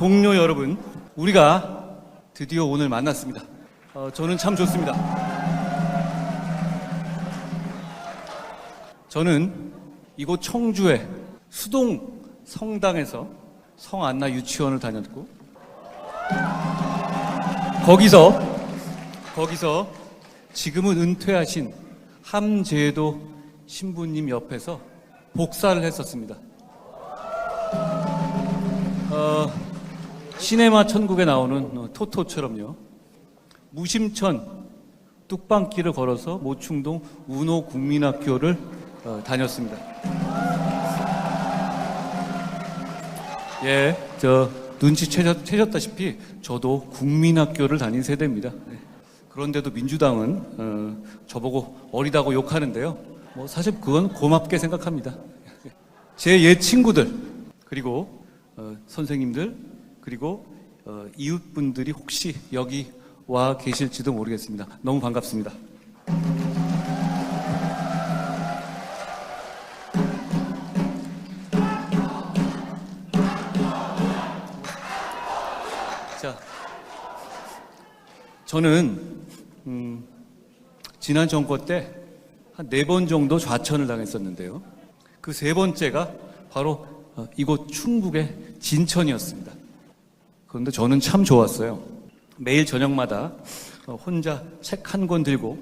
동료 여러분, 우리가 드디어 오늘 만났습니다. 어, 저는 참 좋습니다. 저는 이곳 청주의 수동 성당에서 성안나 유치원을 다녔고 거기서 거기서 지금은 은퇴하신 함재도 신부님 옆에서 복사를 했었습니다. 시네마 천국에 나오는 어, 토토처럼요. 무심천 뚝방길을 걸어서 모충동 운호 국민학교를 어, 다녔습니다. 예, 저 눈치 채셨, 채셨다시피 저도 국민학교를 다닌 세대입니다. 네. 그런데도 민주당은 어, 저보고 어리다고 욕하는데요. 뭐 사실 그건 고맙게 생각합니다. 제 옛 친구들 그리고 어, 선생님들 그리고 어, 이웃분들이 혹시 여기 와 계실지도 모르겠습니다. 너무 반갑습니다. 자, 저는 음, 지난 정권 때 한 네 번 정도 좌천을 당했었는데요. 그 세 번째가 바로 어, 이곳 충북의 진천이었습니다. 그런데 저는 참 좋았어요. 매일 저녁마다 어, 혼자 책 한 권 들고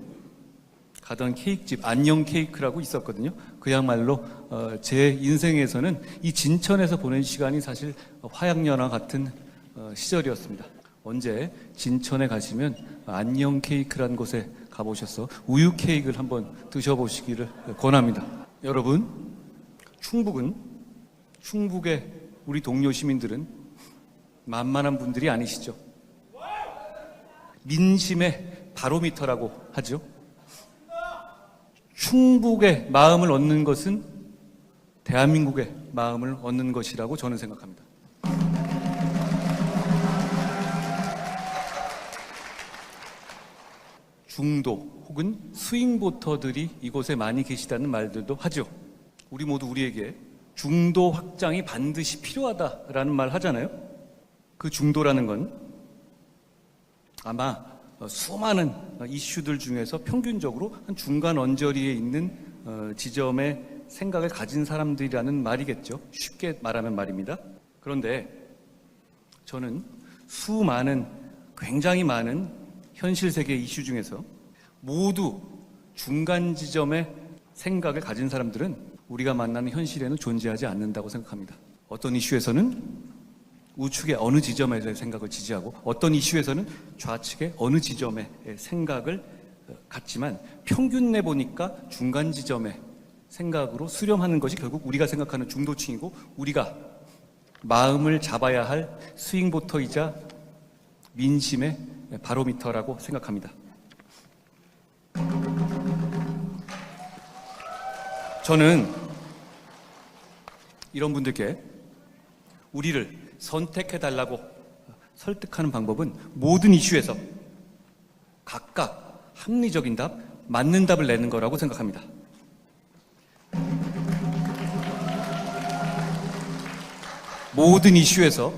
가던 케이크집 안녕 케이크라고 있었거든요. 그야말로 어, 제 인생에서는 이 진천에서 보낸 시간이 사실 화양연화 같은 어, 시절이었습니다. 언제 진천에 가시면 안녕 케이크란 곳에 가보셔서 우유 케이크를 한번 드셔보시기를 권합니다. 여러분, 충북은 충북의 우리 동료 시민들은 만만한 분들이 아니시죠. 민심의 바로미터라고 하죠. 충북의 마음을 얻는 것은 대한민국의 마음을 얻는 것이라고 저는 생각합니다. 중도 혹은 스윙보터들이 이곳에 많이 계시다는 말들도 하죠. 우리 모두 우리에게 중도 확장이 반드시 필요하다라는 말 하잖아요. 그 중도라는 건 아마 수많은 이슈들 중에서 평균적으로 한 중간 언저리에 있는 어, 지점의 생각을 가진 사람들이라는 말이겠죠. 쉽게 말하면 말입니다. 그런데 저는 수많은 굉장히 많은 현실 세계 이슈 중에서 모두 중간 지점의 생각을 가진 사람들은 우리가 만나는 현실에는 존재하지 않는다고 생각합니다. 어떤 이슈에서는 우측의 어느 지점에서의 생각을 지지하고 어떤 이슈에서는 좌측의 어느 지점의 생각을 어, 갖지만 평균 내 보니까 중간 지점의 생각으로 수렴하는 것이 결국 우리가 생각하는 중도층이고 우리가 마음을 잡아야 할 스윙보터이자 민심의 바로미터라고 생각합니다. 저는 이런 분들께 우리를 선택해 달라고 설득하는 방법은 모든 이슈에서 각각 합리적인 답, 맞는 답을 내는 거라고 생각합니다. 모든 이슈에서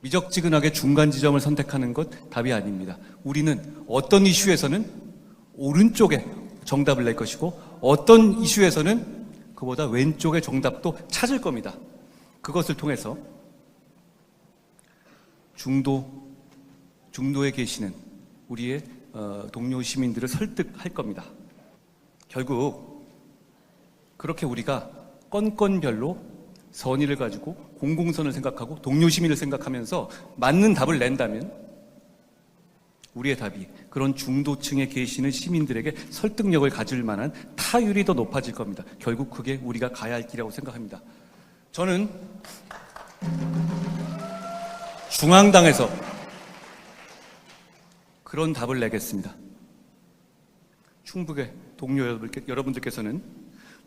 미적지근하게 중간 지점을 선택하는 것 답이 아닙니다. 우리는 어떤 이슈에서는 오른쪽에 정답을 낼 것이고 어떤 이슈에서는 그보다 왼쪽의 정답도 찾을 겁니다. 그것을 통해서 중도 중도에 계시는 우리의 어, 동료 시민들을 설득할 겁니다. 결국 그렇게 우리가 건건별로 선의를 가지고 공공선을 생각하고 동료 시민을 생각하면서 맞는 답을 낸다면 우리의 답이 그런 중도층에 계시는 시민들에게 설득력을 가질 만한 타율이 더 높아질 겁니다. 결국 그게 우리가 가야 할 길이라고 생각합니다. 저는 중앙당에서 그런 답을 내겠습니다. 충북의 동료 여러분들께서는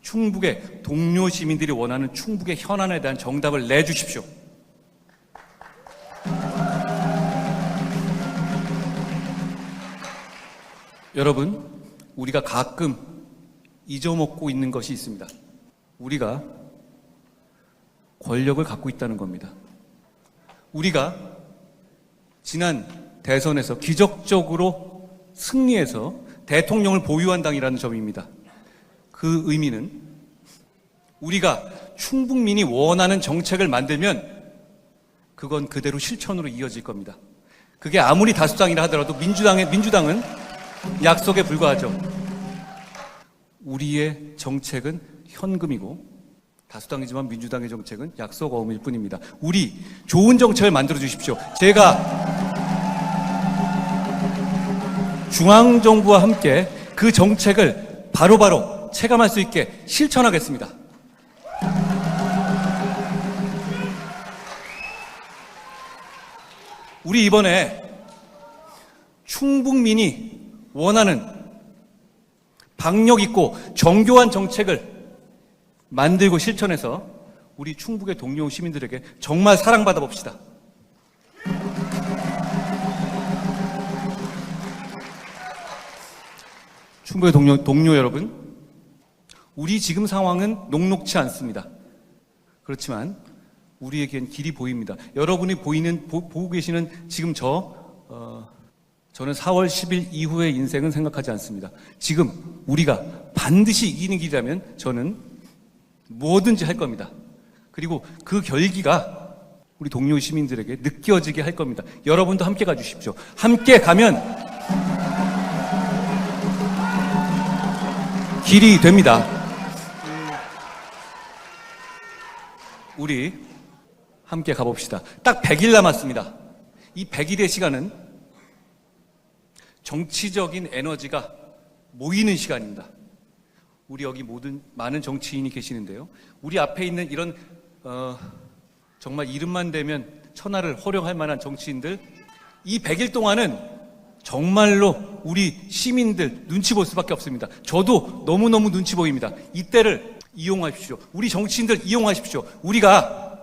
충북의 동료 시민들이 원하는 충북의 현안에 대한 정답을 내주십시오. 여러분, 우리가 가끔 잊어먹고 있는 것이 있습니다. 우리가 권력을 갖고 있다는 겁니다. 우리가 지난 대선에서 기적적으로 승리해서 대통령을 보유한 당이라는 점입니다. 그 의미는 우리가 충북민이 원하는 정책을 만들면 그건 그대로 실천으로 이어질 겁니다. 그게 아무리 다수당이라 하더라도 민주당의 민주당은 약속에 불과하죠. 우리의 정책은 현금이고 다수당이지만 민주당의 정책은 약속 어음일 뿐입니다. 우리 좋은 정책을 만들어 주십시오. 제가 중앙 정부와 함께 그 정책을 바로바로 체감할 수 있게 실천하겠습니다. 우리 이번에 충북민이 원하는 박력 있고 정교한 정책을 만들고 실천해서 우리 충북의 동료 시민들에게 정말 사랑받아 봅시다. 충북의 동료, 동료 여러분, 우리 지금 상황은 녹록치 않습니다. 그렇지만 우리에겐 길이 보입니다. 여러분이 보이는 보, 고 계시는 지금 저 어, 저는 4월 10일 이후의 인생은 생각하지 않습니다. 지금 우리가 반드시 이기는 길이라면 저는 뭐든지 할 겁니다. 그리고 그 결기가 우리 동료 시민들에게 느껴지게 할 겁니다. 여러분도 함께 가주십시오. 함께 가면 길이 됩니다. 우리 함께 가봅시다. 딱 100일 남았습니다. 이 100일의 시간은 정치적인 에너지가 모이는 시간입니다. 우리 여기 모든 많은 정치인이 계시는데요. 우리 앞에 있는 이런 어, 정말 이름만 대면 천하를 호령할 만한 정치인들 이 100일 동안은 정말로 우리 시민들 눈치 볼 수밖에 없습니다. 저도 너무너무 눈치 보입니다. 이때를 이용하십시오. 우리 정치인들 이용하십시오. 우리가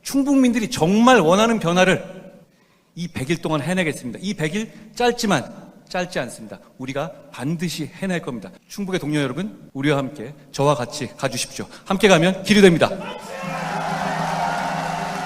충북민들이 정말 원하는 변화를 이 100일 동안 해내겠습니다. 이 100일 짧지만 짧지 않습니다. 우리가 반드시 해낼 겁니다. 충북의 동료 여러분, 우리와 함께 저와 같이 가주십시오. 함께 가면 길이 됩니다.